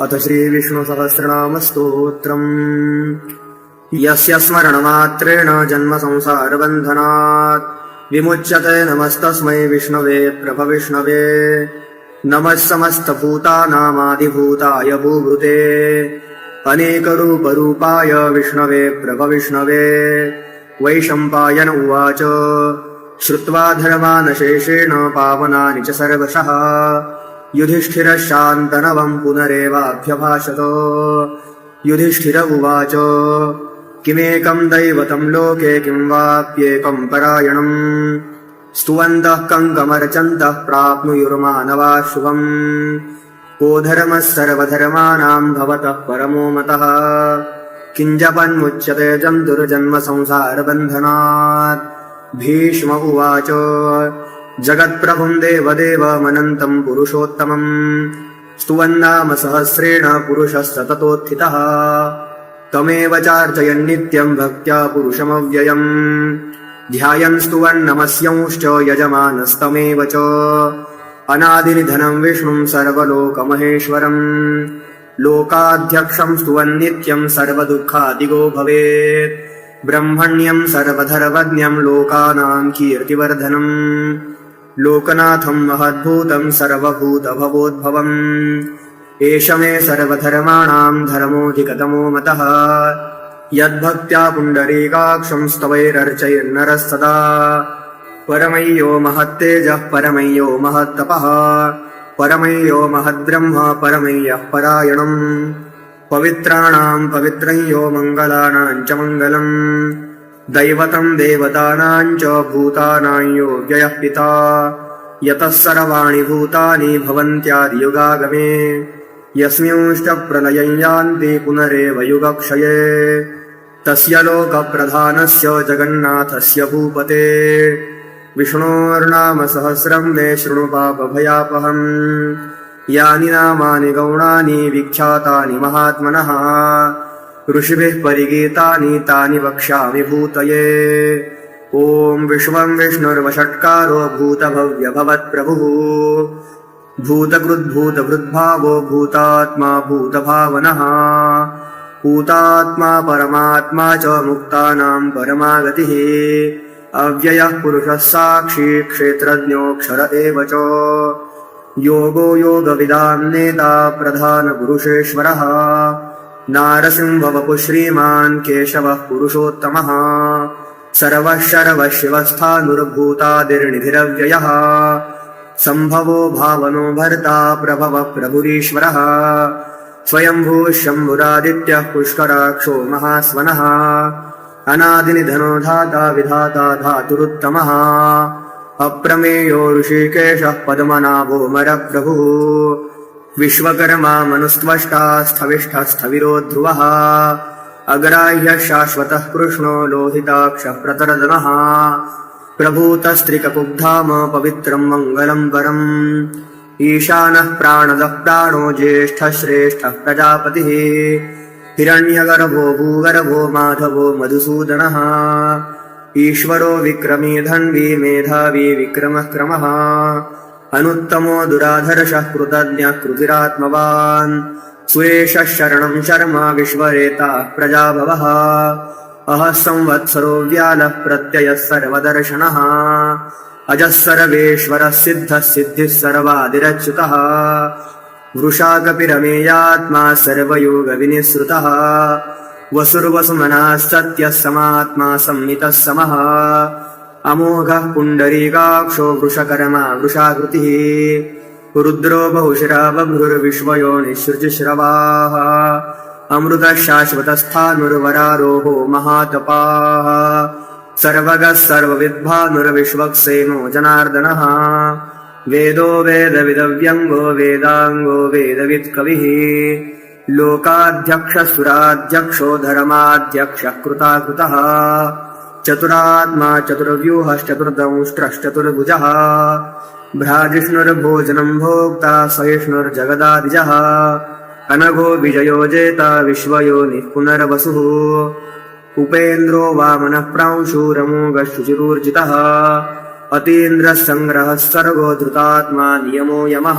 अथ श्रीविष्णुसहस्रनामस्तोत्रम्। यस्य स्मरणमात्रेण जन्मसंसारबन्धनात् विमुच्यते नमस्तस्मै विष्णवे प्रभविष्णवे। नमः समस्तभूतानामादिभूताय भूभृते अनेकरूपरूपाय विष्णवे प्रभविष्णवे। वैशम्पायन उवाच। श्रुत्वा धर्मानशेषेण पावनानि च सर्वशः युधिष्ठिरः शान्तनवम् पुनरेवाभ्यभाषत। युधिष्ठिर उवाच किमेकम् दैवतम् लोके किम् वाप्येकम् परायणम्? स्तुवन्तः कङ्कमर्चन्तः प्राप्नुयुर्मानवा शुभम्। को धर्मः सर्वधर्माणाम् भवतः परमो मतः। किञ्जपन्मुच्यते जन्तुर्जन्मसंसारबन्धनात्। भीष्म उवाच जगत्प्रभुम् देवदेवमनन्तम् पुरुषोत्तमम्। स्तुवन्नाम सहस्रेण पुरुषः सततोत्थितः। तमेव चार्चयन्नित्यम् भक्त्या पुरुषमव्ययम्। ध्यायन् स्तुवन्नमस्यंश्च यजमानस्तमेव च। अनादिनिधनम् विष्णुम् सर्वलोकमहेश्वरम्। लोकाध्यक्षम् स्तुवन्नित्यम् सर्वदुःखादिगो भवेत्। ब्रह्मण्यम् सर्वधर्वज्ञम् लोकानाम् कीर्तिवर्धनम् लोकनाथम् महद्भूतम् सर्वभूतभवोद्भवम्। एष मे सर्वधर्माणाम् धर्मोऽधिकतमो मतः। यद्भक्त्या पुण्डरीकाक्षम् स्तवैरर्चयन्नरः सदा परमय्यो महत्तेजः परमय्यो महत्तपः। परमय्यो महद्ब्रह्म परमय्यः परायणम्। पवित्राणाम् पवित्रय्यो मङ्गलानाम् च मङ्गलम् दैवतम् देवतानाम् च भूतानाम् योग्ययः पिता। यतः सर्वाणि भूतानि भवन्त्यादियुगागमे। यस्मिंश्च यान्ति पुनरेव युगक्षये। तस्य लोकप्रधानस्य जगन्नाथस्य भूपते। विष्णोर्नाम सहस्रम् मे शृणु पापभयापहम्। यानि नामानि गौणानि विख्यातानि महात्मनः ऋषिभिः परिगीतानि तानि वक्ष्यामि भूतये। ॐ विश्वम् विष्णुर्वषट्कारो भूतभव्यभवत्प्रभुः। भूतकृद्भूतभृद्भावो भूतात्मा भूतभावनः। भूतात्मा परमात्मा च मुक्तानाम् परमागतिः। अव्ययः पुरुषः साक्षी क्षेत्रज्ञोऽक्षर एव च। योगो योगविदाम् नेता प्रधानपुरुषेश्वरः नारसिंहवपु श्रीमान् केशवः पुरुषोत्तमः। सर्वः शरवः शिवस्थानुर्भूतादिर्निधिरव्ययः सम्भवो भावनो भर्ता प्रभवः प्रभुरीश्वरः। स्वयम्भूः शम्भुरादित्यः पुष्कराक्षो महास्वनः। अनादिनिधनो धाता विधाता धातुरुत्तमः। अप्रमेयो ऋषिकेशः पद्मनाभो मरप्रभुः विश्वकर्मा मनुस्त्वष्टा स्थविष्ठस्थविरो ध्रुवः अग्राह्यः शाश्वतः कृष्णो लोहिताक्षः प्रतरदनः प्रभूतस्त्रिककुब्धाम पवित्रम् मङ्गलम् वरम् ईशानः प्राणदः प्राणो ज्येष्ठः श्रेष्ठः प्रजापतिः। हिरण्यगर्भो भूगर्भो माधवो मधुसूदनः। ईश्वरो विक्रमी धन्वी मेधावी विक्रमः क्रमः अनुत्तमो दुराधर्षः कृतज्ञः कृतिरात्मवान् सुरेशः शरणम् शर्मा विश्वरेताः प्रजाभवः। अहः संवत्सरो व्यालः प्रत्ययः सर्वदर्शनः। अजः सर्वेश्वरः सिद्धः सिद्धिः सर्वादिरच्युतः। वृषा कपिरमेयात्मा सर्वयोगविनिःसृतः। वसुर्वसुमनः सत्यः समात्मा संमितः समः अमोघः पुण्डरीकाक्षो वृषकर्मा वृषाकृतिः। रुद्रो बहुशिरा बभ्रुर्विश्वयोनिःसृजिश्रवाः अमृतः शाश्वतस्थानुर्वरारोहो महातपाः। सर्वगः सर्वविद्भानुर्विश्वक्सेनो जनार्दनः। वेदो वेदविदव्यङ्गो वेदाङ्गो वेदवित्कविः। लोकाध्यक्षसुराध्यक्षो धर्माध्यक्षः कृताकृतः चतुरात्मा चतुर्व्यूहश्चतुर्दंष्ट्रश्चतुर्भुजः। भ्राजिष्णुर्भोजनम् भोक्ता सहिष्णुर्जगदादिजः। अनघो विजयो जेता विश्वयोनिः पुनर्वसुः उपेन्द्रो वामनः प्रांशूरमोगशुचिरूर्जितः अतीन्द्रः सङ्ग्रहः सर्गो धृतात्मा नियमो यमः।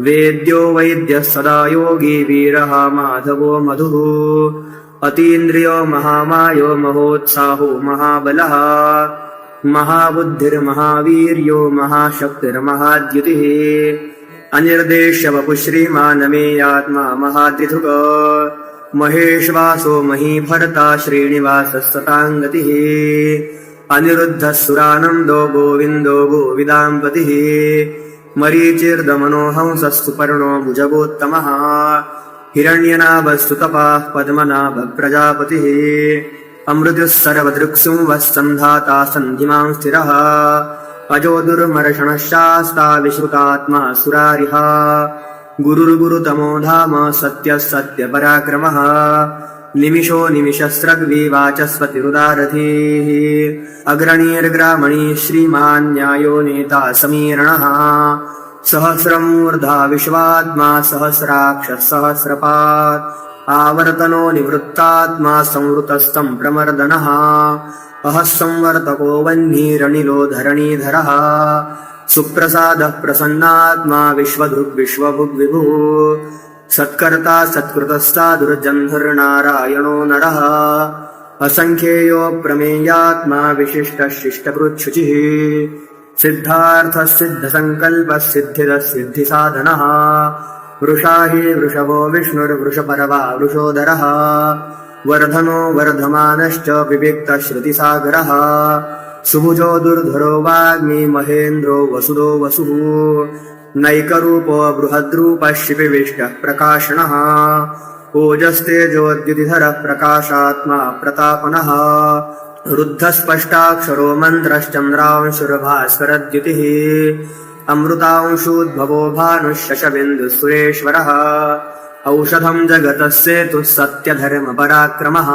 वेद्यो वैद्यः सदा योगी वीरः माधवो मधुः अतीन्द्रियो महामायो महोत्साहो महाबलः। महाबुद्धिर्महावीर्यो महाशक्तिर्महाद्युतिः। अनिर्देश्यवपु श्रीमानमेयात्मा महात्रिधुक महेश्वासो महीभर्ता श्रीनिवासः सताङ्गतिः अनिरुद्धः सुरानन्दो गोविन्दो गोविदाम्पतिः मरीचिर्दमनोहंसस्तु पर्णो भुजगोत्तमः हिरण्यनाभस्तुतपाः पद्मनाभः प्रजापतिः अमृतः सर्वदृक्सुं वः सन्धाता सन्धिमां स्थिरः। अजो दुर्मर्षणः शास्ता विश्रुतात्मा सुरारिः। गुरुर्गुरुतमो धाम सत्यः सत्यपराक्रमः निमिषो निमिषस्रग्विवाचस्पतिरुदारथीः अग्रणीर्ग्रामणी श्रीमान् न्यायो नेता समीरणः सहस्रमूर्धा विश्वात्मा सहस्राक्षः सहस्रपात् आवर्तनो निवृत्तात्मा संवृतस्तम् प्रमर्दनः। अहः संवर्तको वह्निरनिलो धरणीधरः सुप्रसादः प्रसन्नात्मा विश्वधृग्विश्वभुग्विभुः सत्कर्ता सत्कृतस्ता दुर्जन्धुर्नारायणो नरः। असङ्ख्येयो प्रमेयात्मा विशिष्टः शिष्टकृच्छुचिः सिद्धार्थः सिद्धसङ्कल्पः सिद्धिदः सिद्धिसाधनः वृषा हि वृषभो विष्णुर्वृषपरवा वृषोदरः वर्धनो वर्धमानश्च विविक्तश्रुतिसागरः। सुभुजो दुर्धरो वाग्मी महेन्द्रो वसुदो वसुः। नैकरूपो बृहद्रूपः शिपिविष्टः प्रकाशनः। ओजस्तेजोद्युतिधरः प्रकाशात्मा प्रतापनः रुद्धस्पष्टाक्षरो मन्त्रश्चन्द्रांशुरभास्करद्युतिः। अमृतांशूद्भवो भानुः सुरेश्वरः औषधम् जगतः सेतुः सत्यधर्मपराक्रमः।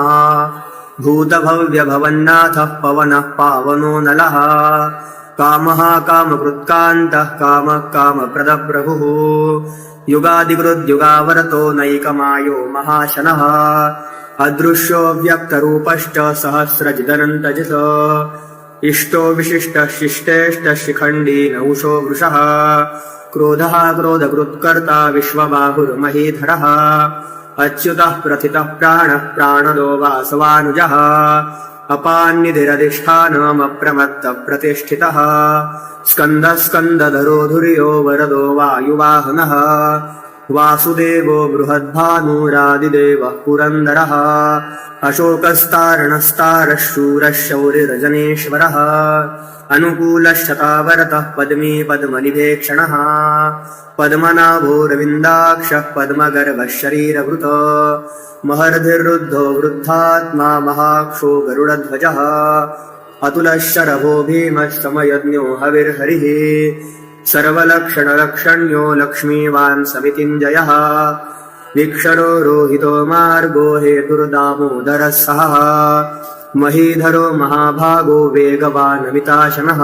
भूतभव्यभवन्नाथः पवनः पावनो नलः। कामः कामकृत्कान्तः कामः कामप्रदप्रभुः। युगादिकृद्युगावरतो नैकमायो महाशनः अदृश्यो व्यक्तरूपश्च सहस्रजिदनन्तजित इष्टो विशिष्टः शिष्टेष्टः शिखण्डी नौषो वृषः। क्रोधः क्रोधकृत्कर्ता विश्वबाहुर्महीधरः। अच्युतः प्रथितः प्राणः प्राणदो वासवानुजः। अपान्निधिरधिष्ठानमप्रमत्तः प्रतिष्ठितः। स्कन्दः स्कन्दधरो धुर्यो वरदो वायुवाहनः वासुदेवो बृहद्भानुरादिदेवः पुरन्दरः अशोकस्तारणस्तारः शूरः शौरिरजनेश्वरः अनुकूलशतावरतः पद्मी पद्मनिभेक्षणः पद्मनाभोरविन्दाक्षः पद्मगर्भः शरीरभृत महर्धिर्रुद्धो वृद्धात्मा महाक्षो गरुडध्वजः अतुलः शरभो भीमः समयज्ञो हविर्हरिः सर्वलक्षणलक्षण्यो लक्ष्मीवान् समितिञ्जयः। विक्षरो रोहितो मार्गो हेतुर्दामोदरः सः महीधरो महाभागो वेगवानमिताशनः।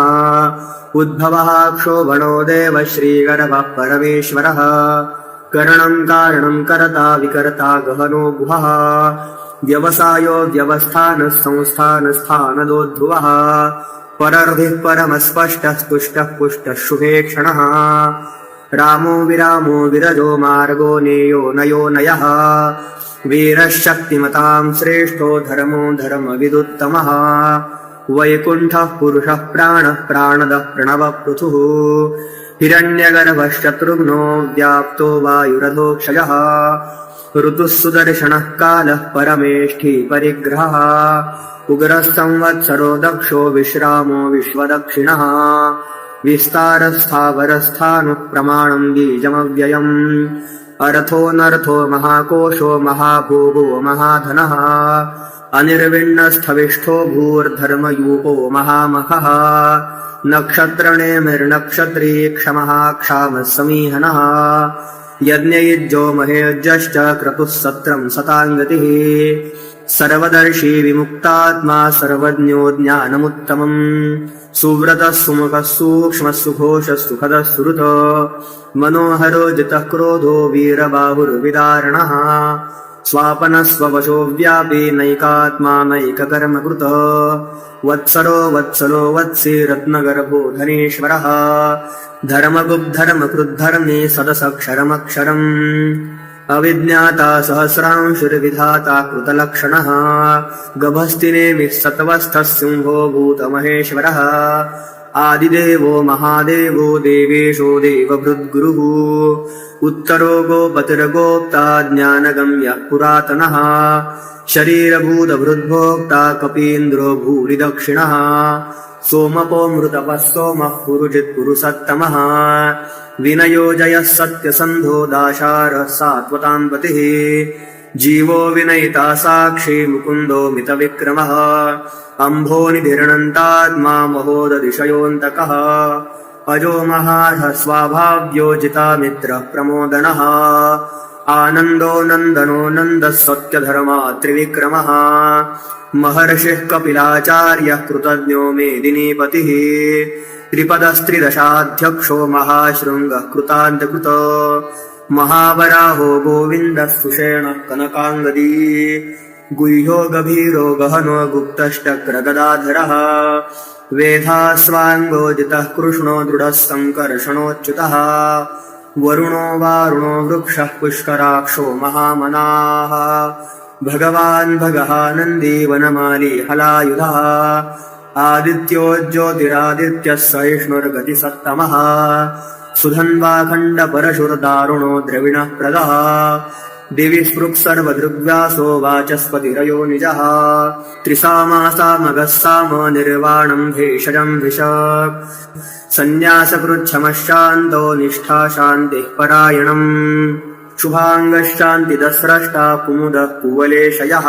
उद्भवः क्षोभणो देव श्रीगर्भः परमेश्वरः। करणम् कारणम् करता विकर्ता गहनो गुहः। व्यवसायो व्यवस्थानः संस्थानस्थानदोद्भुवः परर्धिः परमस्पष्टः तुष्टः पुष्टः शुभेक्षणः रामो विरामो विरजो मार्गो नेयो नयो नयः। वीरः शक्तिमताम् श्रेष्ठो धर्मो धर्मविदुत्तमः। वैकुण्ठः पुरुषः प्राणः प्राणदः प्रणवः पृथुः। हिरण्यगर्भश्शत्रुघ्नो व्याप्तो वायुरथोक्षयः ऋतुः सुदर्शनः कालः परमेष्ठी परिग्रहः। उग्रः संवत्सरो दक्षो विश्रामो विश्वदक्षिणः। विस्तारस्थावरस्थानुः प्रमाणम् बीजमव्ययम् अर्थोऽनर्थो महाकोशो महाभोगो महाधनः। अनिर्विण्णस्थविष्ठो भूर्धर्मयूपो महामखः नक्षत्रणेमिर्नक्षत्री क्षमः क्षामः समीहनः यज्ञयुज्यो महेज्यश्च क्रतुः सत्रम् सताङ्गतिः। सर्वदर्शी विमुक्तात्मा सर्वज्ञो ज्ञानमुत्तमम् सुव्रतः सुमुखः सूक्ष्मः सुघोषः सुखदः सुहृत मनोहरो जितः क्रोधो वीरबाहुर्विदारणः स्वापनस्ववशो व्यापी नैकात्मा नैककर्मकृत। वत्सरो वत्सलो वत्सि रत्नगर्भो धनेश्वरः। धर्मगुब्धर्मकृद्धर्मे सदसक्षरमक्षरम्। अविज्ञाता सहस्रांशुर्विधाता कृतलक्षणः। गभस्तिनेमिः सत्वस्थः सिंहो भूतमहेश्वरः आदिदेवो महादेवो देवेशो देवभृद्गुरुः। उत्तरो गोपतिर्गोप्ता ज्ञानगम्यः पुरातनः। शरीरभूतभृद्भोक्ता कपीन्द्रो भूरिदक्षिणः। सोमपोऽमृतपः सोमः पुरुजित्पुरुसत्तमः विनयो जयः सत्यसन्धो दाशारः सात्वताम् पतिः जीवो विनयिता साक्षी मुकुन्दो मितविक्रमः। अम्भोनिधिर्णन्तात्मा महोदधिशयोऽन्तकः। अजो महार्ह स्वाभाव्योजिता मित्रः प्रमोदनः। आनन्दो नन्दनो नन्दः सत्यधर्मा त्रिविक्रमः। महर्षिः कपिलाचार्यः कृतज्ञो मेदिनीपतिः। त्रिपदस्त्रिदशाध्यक्षो महाशृङ्गः कृतान्तकृत महावराहो गोविन्दः सुषेणः कनकाङ्गदी। गुह्यो गभीरो गहनो गुप्तश्चक्रगदाधरः। वेधास्वाङ्गोदितः कृष्णो दृढः सङ्कर्षणोच्युतः वरुणो वारुणो वृक्षः पुष्कराक्षो महामनाः। भगवान् भगः नन्दी वनमाली हलायुधः। आदित्यो ज्योतिरादित्यः सहिष्णुर्गतिसत्तमः सुधन्वाखण्डपरशुर्दारुणो द्रविणः प्रदः दिवि स्पृक्सर्वदृग्व्यासो वाचस्पतिरयो निजः। त्रिसामासामगः साम निर्वाणम् भेषजम् भिष सन्न्यासकृच्छमशान्तो निष्ठा शान्तिः परायणम्। शुभाङ्गश्शान्तिदस्रष्टा कुमुदः कुवलेशयः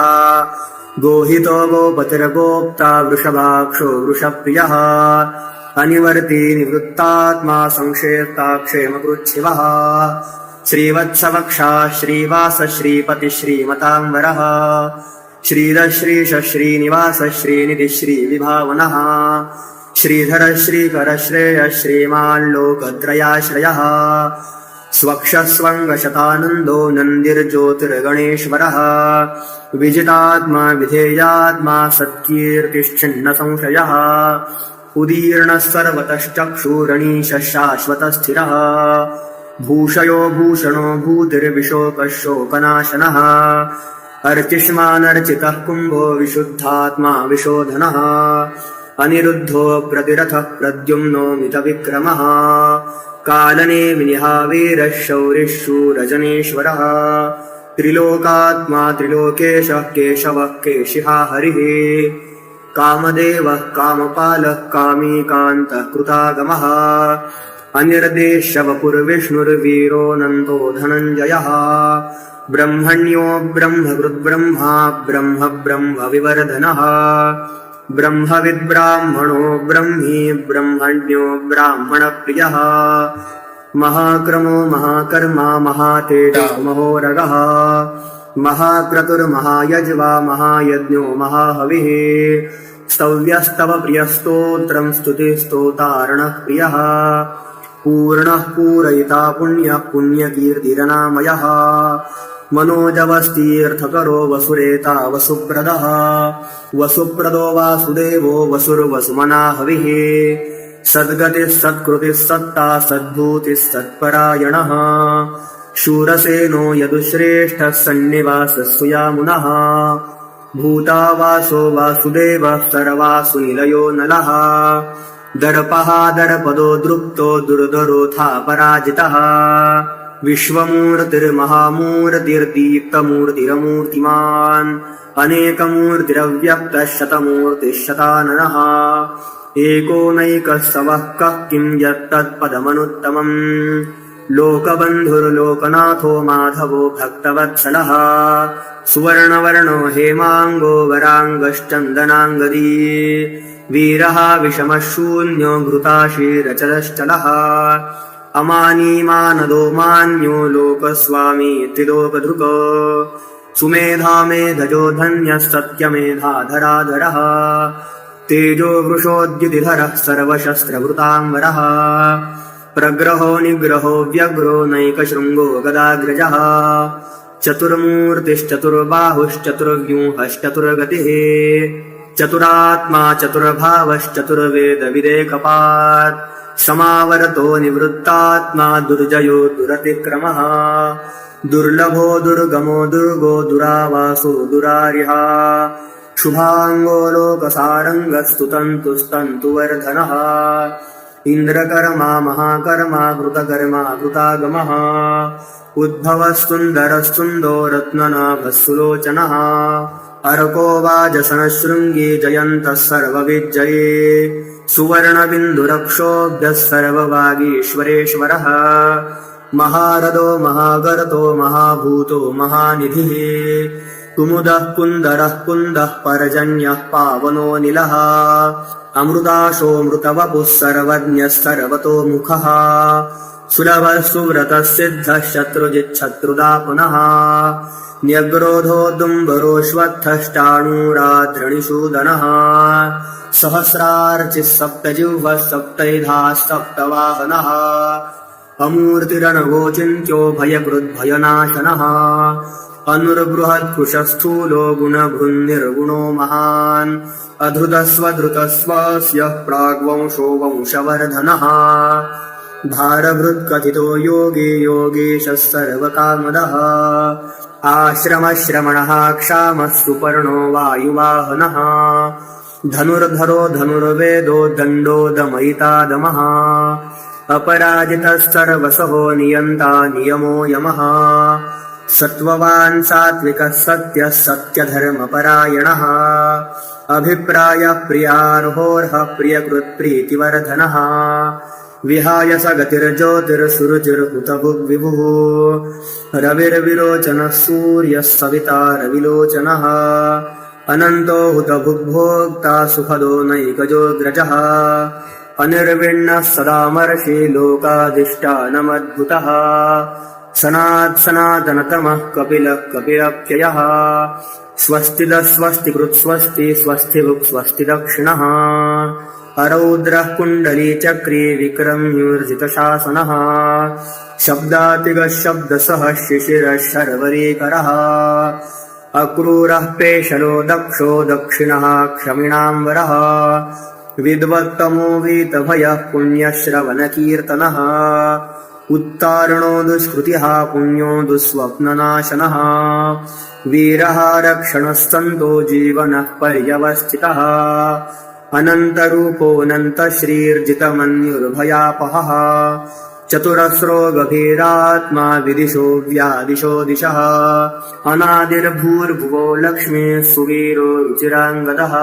गोहितो गोपतिर्गोप्ता वृषभाक्षो वृषप्रियः। अनिवर्ती निवृत्तात्मा संक्षेप्ता क्षेमकृच्छिवः श्रीवत्सवक्षा श्रीवास श्रीपति श्रीमताम्बरः। श्रीरश्रीश श्रीनिवास श्रीनिधि श्रीविभावनः श्रीधर श्रीकर श्रेय श्रीमाल्लोकत्रयाश्रयः स्वक्षस्वङ्गशतानन्दो नन्दिर्ज्योतिर्गणेश्वरः। विजितात्मा विधेयात्मा सत्कीर्तिश्चिन्न संशयः उदीर्णः सर्वतश्चक्षुरणीशः शाश्वतस्थिरः भूषयो भूषणो भूतिर्विशोकः शोकनाशनः अर्चिष्मानर्चितः कुम्भो विशुद्धात्मा विशोधनः अनिरुद्धो प्रतिरथः प्रद्युम्नो मितविक्रमः। कालने विनिहावीरः शौरिः शूरजनेश्वरः त्रिलोकात्मा त्रिलोकेशः केशवः केशिहा हरिः। कामदेवः कामपालः कामीकान्तः कृतागमः। अनिर्देशवपुर्विष्णुर्वीरोऽनन्तो धनञ्जयः। ब्रह्मण्यो ब्रह्मकृद्ब्रह्मा ब्रह्म ब्रह्मविवर्धनः ब्रह्मविद्ब्राह्मणो ब्रह्मी ब्रह्मण्यो ब्राह्मणप्रियः। महाक्रमो महाकर्मा महातेजो महोरगः। महाक्रतुर्महायज्वा महायज्ञो महाहविः। स्तव्यस्तव प्रियस्तोत्रम् स्तुतिस्तोतारणः प्रियः। पूर्णः पूरयिता पुण्यः पुण्यकीर्तिरनामयः मनोजवस्तीर्थकरो वसुरेता वसुप्रदः। वसुप्रदो वासुदेवो वसुर्वसुमना हविः। सद्गतिः सत्कृतिः सत्ता सद्भूतिः सत्परायणः। शूरसेनो यदुश्रेष्ठः सन्निवासः सुयामुनः। भूतावासो वासुदेवः सर्वासु निलयो नलः। दर्पः दर्पदो दृप्तो दुर्धरोथा पराजितः विश्वमूर्तिर्महामूर्तिर्दीप्तमूर्तिरमूर्तिमान् अनेकमूर्तिरव्यक्तः शतमूर्तिः शताननः एकोनैकः सवः कः किम् यत्तत्पदमनुत्तमम्। लोकबन्धुर्लोकनाथो माधवो भक्तवत्सलः। सुवर्णवर्णो हेमाङ्गो वराङ्गश्चन्दनाङ्गदी। वीरः विषमः शून्यो घृताशीरचलश्चलः अमानीमानदो मान्यो लोकस्वामी त्रिलोकधृक। सुमेधा मेधजो धन्यः सत्यमेधाधराधरः तेजो वृषोद्युतिधरः सर्वशस्त्रभृताम्बरः प्रग्रहो निग्रहो व्यग्रो नैकशृङ्गो गदाग्रजः। चतुर्मूर्तिश्चतुर्बाहुश्चतुर्व्यूहश्चतुर्गतिः चतुरात्मा चतुर्भावश्चतुर्वेदविदेकपात् समावरतो निवृत्तात्मा दुर्जयो दुरतिक्रमः। दुर्लभो दुर्गमो दुर्गो दुरावासो दुरार्यः। शुभाङ्गो लोकसारङ्गस्तु तन्तुस्तन्तुवर्धनः इन्द्रकर्मा महाकर्मा कृतकर्मा कृतागमः। उद्भवस्तुन्दरस्तुन्दो रत्ननाभस्सुलोचनः अर्को वाजसनशृङ्गी जयन्तः सर्वविजये सुवर्णबिन्दुरक्षोभ्यः सर्ववागीश्वरेश्वरः। महारदो महागर्तो महाभूतो महानिधिः। कुमुदः कुन्दरः कुन्दः पर्जन्यः पावनोऽनिलः अमृताशोऽमृतवपुः सर्वज्ञः सर्वतोमुखः सुलभः सुव्रतः सिद्धः शत्रुजिच्छत्रुदा पुनः। न्यग्रोधो दुम्बरोऽश्वत्थश्चाणूराद्रणिषूदनः सहस्रार्चिः सप्तजिह्वः सप्तैधाः सप्तवाहनः अमूर्तिरनगोचिन्त्यो भयकृद्भयनाशनः अनुर्बृहत्कुशस्थूलो गुणभृन्निर्गुणो महान्। अधृतस्वधृतस्वस्य प्राग्वंशो वंशवर्धनः भारभृत्कथितो योगी योगेशः सर्वकामदः। आश्रमश्रमणः क्षामः सुपर्णो वायुवाहनः। धनुर्धरो धनुर्वेदो दण्डो दमयितादमः। अपराजितस्तर्वसहो नियन्ता नियमो यमः। सत्त्ववान् सात्विकः सत्यः सत्यधर्मपरायणः। अभिप्रायः प्रियार्होर्हः प्रियकृत्प्रीतिवर्धनः विहाय स गतिर्ज्योतिर्सुरुचिर्हुतभुग्विभुः रविर्विरोचनः सूर्यः सविता रविलोचनः। अनन्तो हुतभुग्भोक्ता सुखदो नैकजोऽग्रजः अनिर्विण्णः सदामर्षि लोकाधिष्ठानमद्भुतः। सनात् सनातनतमः कपिलः कपिलप्ययः। स्वस्तिदस्वस्तिकृत्स्वस्ति स्वस्तिभुक् स्वस्ति दक्षिणः अरौद्रः कुण्डलीचक्री विक्रम्यूर्जितशासनः शब्दातिगः शब्दसः शिशिरः शर्वरीकरः अक्रूरः पेशलो दक्षो दक्षिणः क्षमिणाम्बरः। विद्वत्तमो वीतभयः पुण्यश्रवणकीर्तनः। उत्तारणो दुष्कृतिः पुण्यो दुःस्वप्ननाशनः। वीरः रक्षणस्तन्तो जीवनः पर्यवस्थितः अनन्तरूपोऽनन्तश्रीर्जितमन्युर्भयापहः चतुरस्रो गभीरात्मा विदिशो व्यादिशो दिशः। अनादिर्भूर्भुवो लक्ष्मीः सुवीरो रुचिराङ्गदः।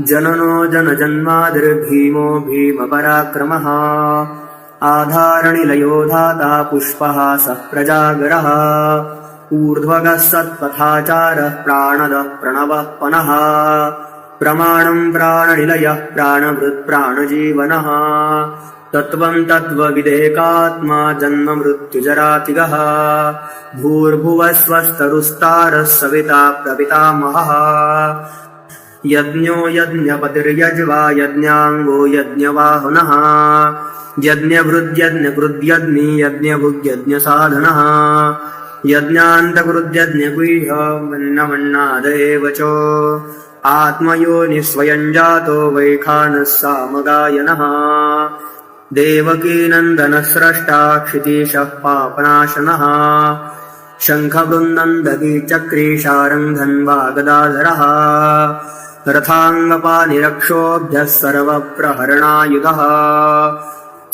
जननो जनजन्मादिर्भीमो भीमपराक्रमः। आधारनिलयो धाता पुष्पः सः प्रजागरः। ऊर्ध्वगः सत्पथाचारः प्राणदः प्रणवः पनः प्रमाणम् प्राणनिलयः प्राणभृत्प्राणजीवनः तत्त्वम् तत्त्वविदेकात्मा जन्ममृत्युजरातिगः। भूर्भुवः स्वस्तरुस्तारः सविता प्रपितामहः यज्ञो यज्ञपतिर्यज्वा यज्ञाङ्गो यज्ञवाहनः। यज्ञभृद्यज्ञकृद्यज्ञि यज्ञभुग्यज्ञसाधनः। यज्ञान्तकृद्यज्ञगुह्यमन्नमन्नाद एव च स्वयम् जातो वैखानः सामगायनः देवकीनन्दनस्रष्टा क्षितीशः पापनाशनः। शङ्खवृन्दन्दगीचक्रीशारङ्घन्वा गदाधरः रथाङ्गपानिरक्षोभ्यः सर्वप्रहरणायुधः।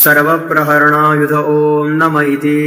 सर्वप्रहरणायुध ॐ नम इति